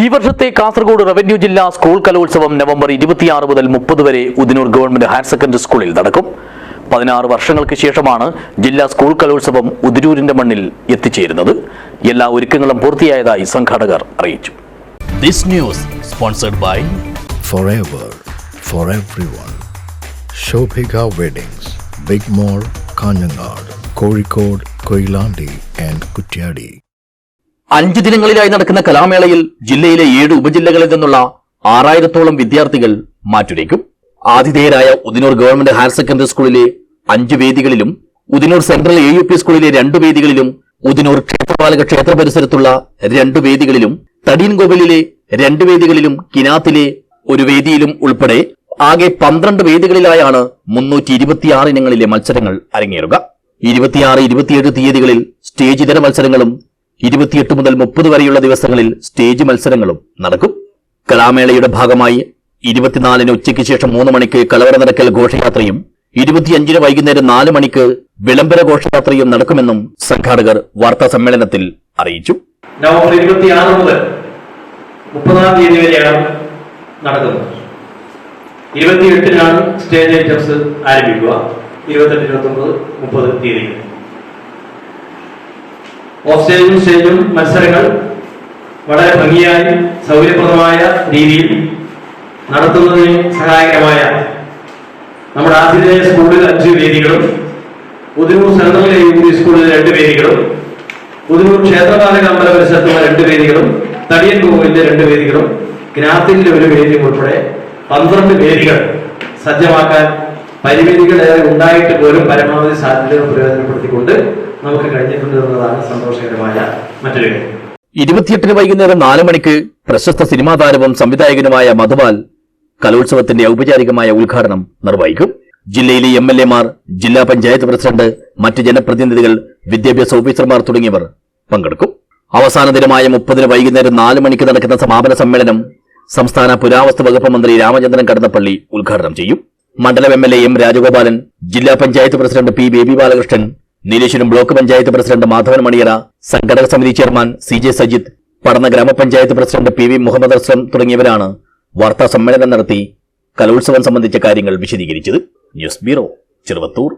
ഈ വർഷത്തെ കാസർഗോഡ് റവന്യൂ ജില്ലാ സ്കൂൾ കലോത്സവം നവംബർ ഇരുപത്തിയാറ് മുതൽ മുപ്പത് വരെ ഉദിനൂർ ഗവൺമെന്റ് ഹയർ സെക്കൻഡറി സ്കൂളിൽ നടക്കും പതിനാറ് വർഷങ്ങൾക്ക് ശേഷമാണ് ജില്ലാ സ്കൂൾ കലോത്സവം ഉദിനൂരിന്റെ മണ്ണിൽ എത്തിച്ചേരുന്നത് എല്ലാ ഒരുക്കങ്ങളും പൂർത്തിയായതായി സംഘാടകർ അറിയിച്ചു This news sponsored by forever for everyone. Shobhika Weddings, Big Mall, Kanyanad, Kozhikode, Koilandi and Kutyadi. അഞ്ച് ദിനങ്ങളിലായി നടക്കുന്ന കലാമേളയിൽ ജില്ലയിലെ ഏഴ് ഉപജില്ലകളിൽ നിന്നുള്ള ആറായിരത്തോളം വിദ്യാർത്ഥികൾ മാറ്റുരയ്ക്കും. ആതിഥേയരായ ഉദിനൂർ ഗവൺമെന്റ് ഹയർ സെക്കൻഡറി സ്കൂളിലെ അഞ്ച് വേദികളിലും Udinur central A U P സ്കൂളിലെ രണ്ട് വേദികളിലും ഉദിനൂർ ക്ഷേത്രപാലക ക്ഷേത്ര പരിസരത്തുള്ള രണ്ട് വേദികളിലും തടീൻകോവിലിലെ രണ്ട് വേദികളിലും കിനാത്തിലെ ഒരു വേദിയിലും ഉൾപ്പെടെ ആകെ പന്ത്രണ്ട് വേദികളിലായാണ് മുന്നൂറ്റി ഇരുപത്തിയാറ് ഇനങ്ങളിലെ മത്സരങ്ങൾ അരങ്ങേറുക. ഇരുപത്തിയാറ് ഇരുപത്തിയേഴ് തീയതികളിൽ സ്റ്റേജ് ഇതര മത്സരങ്ങളും ഇരുപത്തിയെട്ട് മുതൽ മുപ്പത് വരെയുള്ള ദിവസങ്ങളിൽ സ്റ്റേജ് മത്സരങ്ങളും നടക്കും. കലാമേളയുടെ ഭാഗമായി ഇരുപത്തിനാലിന് ഉച്ചയ്ക്ക് ശേഷം മൂന്ന് മണിക്ക് കലവറ നടക്കൽ ഘോഷയാത്രയും ഇരുപത്തിയഞ്ചിന് വൈകുന്നേരം നാല് മണിക്ക് വിളംബര ഘോഷയാത്രയും നടക്കുമെന്നും സംഘാടകർ വാർത്താ സമ്മേളനത്തിൽ അറിയിച്ചു. നവംബർ ഇരുപത്തിയാറ് മുതൽ മുപ്പതാം തീയതി വരെയാണ് നടക്കുന്നത്. ഇരുപത്തിയെട്ടിനാണ് സ്റ്റേജ് ഐറ്റംസ് ആരംഭിക്കുക. ഇരുപത്തെട്ട് ഇരുപത്തൊമ്പത് മുപ്പത് തീയതികൾ. ഓഫ് സ്റ്റേജും സ്റ്റേജും മത്സരങ്ങൾ വളരെ ഭംഗിയായി സൗകര്യപ്രദമായ രീതിയിൽ നടത്തുന്നതിന് സഹായകരമായ നമ്മുടെ ആതിഥേയ സ്കൂളിൽ അഞ്ച് വേദികളും ഉദിനൂർ സെൻട്രൽ യു പി സ്കൂളിൽ രണ്ട് വേദികളും പുതിനൂർ ക്ഷേത്രപാലക അമ്പല പരിസരത്തുള്ള രണ്ട് വേദികളും തടിയൻ കോവിലിന്റെ രണ്ട് വേദികളും ഗ്രാത്തിന്റെ ഒരു വേദി ഉൾപ്പെടെ പന്ത്രണ്ട് വേദികൾ സജ്ജമാക്കാൻ പരിമിതികൾ ഉണ്ടായിട്ട് പോലും പരമാവധി സാധ്യതകൾ പ്രയോജനപ്പെടുത്തിക്കൊണ്ട് നമുക്ക് കഴിഞ്ഞിട്ടുണ്ട്. എന്നതാണ് സന്തോഷകരമായ മറ്റൊരു കാര്യം. ഇരുപത്തിയെട്ടിന് വൈകുന്നേരം നാല് മണിക്ക് പ്രശസ്ത സിനിമാ താരവും സംവിധായകനുമായ മധുപാൽ കലോത്സവത്തിന്റെ ഔപചാരികമായ ഉദ്ഘാടനം നിർവഹിക്കും. ജില്ലയിലെ എം എൽ എമാർ ജില്ലാ പഞ്ചായത്ത് പ്രസിഡന്റ് മറ്റ് ജനപ്രതിനിധികൾ വിദ്യാഭ്യാസ ഓഫീസർമാർ തുടങ്ങിയവർ പങ്കെടുക്കും. അവസാന ദിനമായ മുപ്പതിന് വൈകുന്നേരം നാല് മണിക്ക് നടക്കുന്ന സമാപന സമ്മേളനം സംസ്ഥാന പുരാവസ്തു വകുപ്പ് മന്ത്രി രാമചന്ദ്രൻ കടന്നപ്പള്ളി ഉദ്ഘാടനം ചെയ്യും. മണ്ഡലം M L A M Rajagopalan ജില്ലാ panchayat president P Baby Balakrishnan Nileshwaram block panchayat president Madhavan Maniyara സംഘടക സമിതി chairman C J Sajith Padanna grama panchayat president P V Muhammad Aslam തുടങ്ങിയവരാണ് വാർത്താ സമ്മേളനം നടത്തി കലോത്സവം സംബന്ധിച്ച കാര്യങ്ങൾ വിശദീകരിച്ചത്. News bureau Cheruvathur.